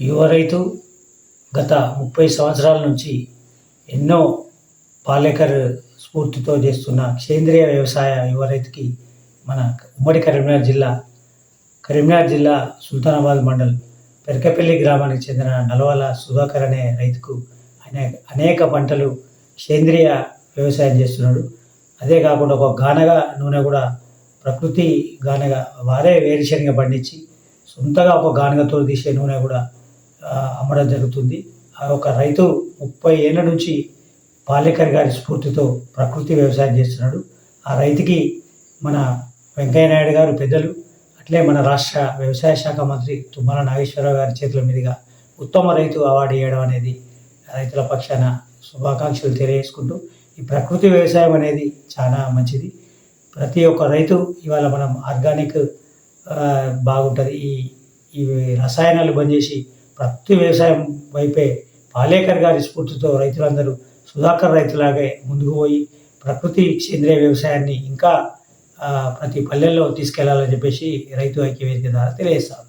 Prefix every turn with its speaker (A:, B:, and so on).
A: యువ రైతు గత ముప్పై సంవత్సరాల నుంచి ఎన్నో పాలేకర్ స్ఫూర్తితో చేస్తున్న సేంద్రియ వ్యవసాయ యువ రైతుకి మన ఉమ్మడి కరీంనగర్ జిల్లా కరీంనగర్ జిల్లా సుల్తానాబాద్ మండల్ పెరకపల్లి గ్రామానికి చెందిన నల్వల సుధాకర్ అనే రైతుకు ఆయన అనేక పంటలు సేంద్రియ వ్యవసాయం చేస్తున్నాడు. అదే కాకుండా ఒక గానగ నూనె కూడా ప్రకృతి గానగా వారే వేరుశనగ పండించి సొంతగా ఒక గానగతో తీసే నూనె కూడా అమ్మడం జరుగుతుంది. ఆ ఒక రైతు ముప్పై ఏళ్ళ నుంచి పాలేకర్ గారి స్ఫూర్తితో ప్రకృతి వ్యవసాయం చేస్తున్నాడు. ఆ రైతుకి మన వెంకయ్య నాయుడు గారు పెద్దలు అట్లే మన రాష్ట్ర వ్యవసాయ శాఖ మంత్రి తుమ్మల నాగేశ్వరరావు గారి చేతుల మీదుగా ఉత్తమ రైతు అవార్డు ఇవ్వడం అనేది రైతుల పక్షాన శుభాకాంక్షలు తెలియజేసుకుంటూ ఈ ప్రకృతి వ్యవసాయం అనేది చాలా మంచిది. ప్రతి ఒక్క రైతు ఇవాళ మనం ఆర్గానిక్ బాగుంటుంది. ఈ ఈ రసాయనాలు బంద్ చేసి ప్రకృతి వ్యవసాయం వైపే పాలేకర్ గారి స్ఫూర్తితో రైతులందరూ సుధాకర్ రైతులాగే ముందుకు పోయి ప్రకృతి సేంద్రియ వ్యవసాయాన్ని ఇంకా ప్రతి పల్లెల్లో తీసుకెళ్ళాలని చెప్పేసి రైతు ఐక్య వేదిక ద్వారా తెలియజేస్తారు